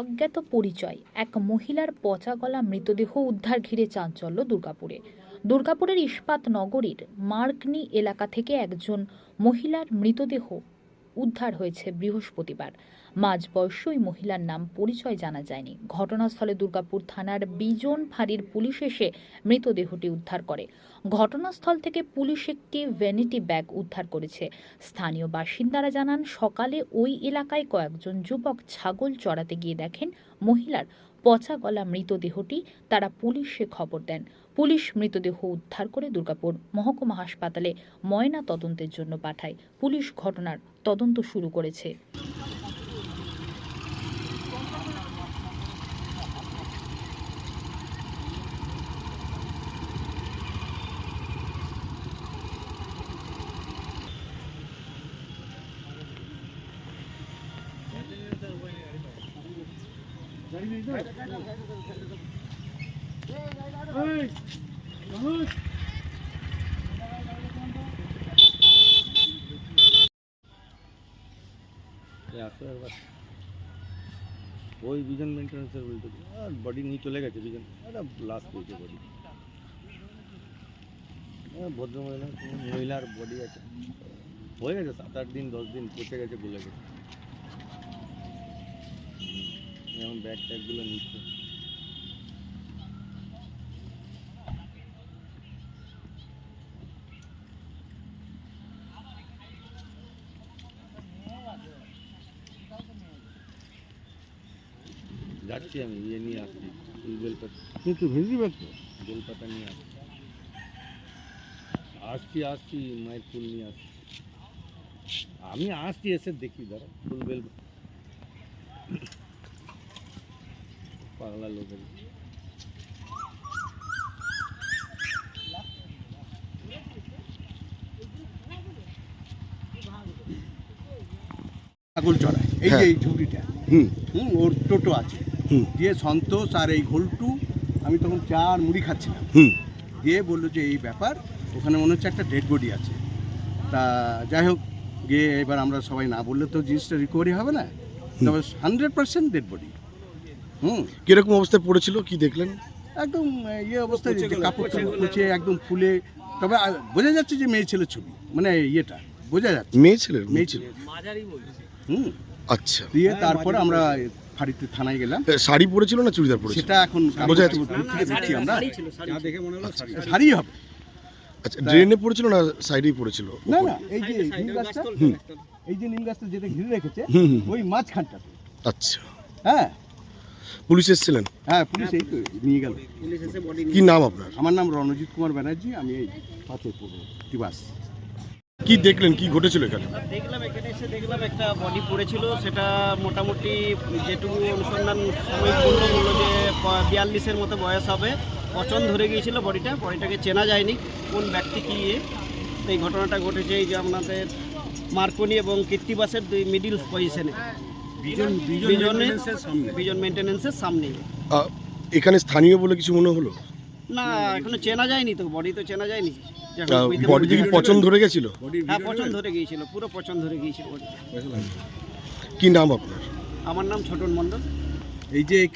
অজ্ঞাত পরিচয়। এক মহিলার পচা গলা মৃতদেহ উদ্ধার ঘিরে চাঞ্চল্য দুর্গাপুরে। দুর্গাপুরের ইস্পাত নগরীর মার্কনি এলাকা থেকে একজন মহিলার মৃতদেহ উদ্ধার হয়েছে বৃহস্পতিবার। মাঝবয়স্য ওই মহিলার নাম পরিচয় জানা যায়নি। ঘটনাস্থলে দুর্গাপুর থানার বিজন ফাঁড়ির পুলিশ এসে মৃতদেহটি উদ্ধার করে। ঘটনাস্থল থেকে পুলিশ একটি ভ্যানিটি ব্যাগ উদ্ধার করেছে। স্থানীয় বাসিন্দারা জানান, সকালে ওই এলাকায় কয়েকজন যুবক ছাগল চড়াতে গিয়ে দেখেন মহিলার পচা গলা মৃতদেহটি তারা পুলিশে খবর দেন। পুলিশ মৃতদেহ উদ্ধার করে দুর্গাপুর মহকুমা হাসপাতালে ময়না তদন্তের জন্য পাঠায়। পুলিশ ঘটনার তদন্ত শুরু করেছে। ওই বিজন মেনটেন্সের দিকে। আর বডি নিয়ে চলে গেছে একটা লাশ পেয়েছে বডি ভদ্রমহিলা কোনো মহিলার বডি আছে হয়ে গেছে সাত আট দিন দশ দিন পচে গেছে গলে গেছে হুম, এখন ব্যাগ ট্যাগগুলো নিচ্ছে যাচ্ছি আমি ইয়ে নিয়ে আসছি এই বেলপাতা কিন্তু ভেজি ব্যাগ তো বেলপাতা নিয়ে আসছি আসছি আসছি মায়ের ফুল নিয়ে আসছি আমি আসছি এসে দেখি দাঁড়া ফুল বেল পাগলা লোকের। ছাগল চড়ায়। এই যে হ্যাঁ। এই ঝুড়িটা হুম। হুম ওর টোটো আছে। দিয়ে সন্তোষ আর এই ঘোলটু আমি তখন চা আর মুড়ি খাচ্ছিলাম। হুম। দিয়ে বলল যে এই ব্যাপার ওখানে মনে হচ্ছে একটা ডেড বডি আছে। তা যাই হোক গিয়ে এবার আমরা সবাই না বললে তো জিনিসটা রিকভারি হবে না। তবে হান্ড্রেড পার্সেন্ট ডেড বডি হুম। কীরকম অবস্থায় পড়েছিল কি দেখলেন? একদম ইয়ে অবস্থায় যে কাপড় কুচে একদম ফুলে। তবে বোঝা যাচ্ছে যে মেয়ে ছেলের ছবি মানে ইয়েটা বোঝা যাচ্ছে। মেয়ে ছেলের মেয়ে ছেলে হুম। আচ্ছা। দিয়ে তারপরে আমরা ফাঁড়িতে থানায় গেলাম। শাড়ি পরেছিল না চুড়িদার পরেছিল? সেটা এখন বোঝা যাচ্ছে। দেখছি আমরা। শাড়ি হবে। আচ্ছা ড্রেনে পড়েছিল না সাইডেই পড়েছিল? না না এই যে নিম গাছটা এই যে নিম গাছটা যেটা ঘিরে রেখেছে। ওই মাঝখানটাতে। আচ্ছা। হ্যাঁ। পুলিশ এসেছিলেন? হ্যাঁ পুলিশ এই তো নিয়ে গেল। কি নাম আপনার? আমার নাম রণজিৎ কুমার ব্যানার্জি আমি এই পাথর তিবাস কি দেখলেন? কি ঘটেছিল এখানে? দেখলাম এখানে এসে দেখলাম একটা বডি পড়েছিল সেটা মোটামুটি যেটুকু অনুসন্ধান সময় বলল যে বিয়াল্লিশের মতো বয়স হবে। পচন ধরে গিয়েছিল বডিটা বডিটাকে চেনা যায়নি কোন ব্যক্তি কি এই ঘটনাটা ঘটেছে এই যে আপনাদের মার্কনি এবং কীর্তিবাসের দুই মিডিল পজিশনে বিজন বিজন মেনটেন্যান্সের সামনে। এখানে স্থানীয় বলে কিছু মনে হলো? না এখনও চেনা যায়নি তো বডি তো চেনা যায়নি। বডি কি পারছি- পচন ধরে গেছিল? হ্যাঁ পচন ধরে গিয়েছিল পুরো পচন ধরে গিয়েছিল। কি নাম আপনার? আমার নাম ছোটন মণ্ডল। এই যে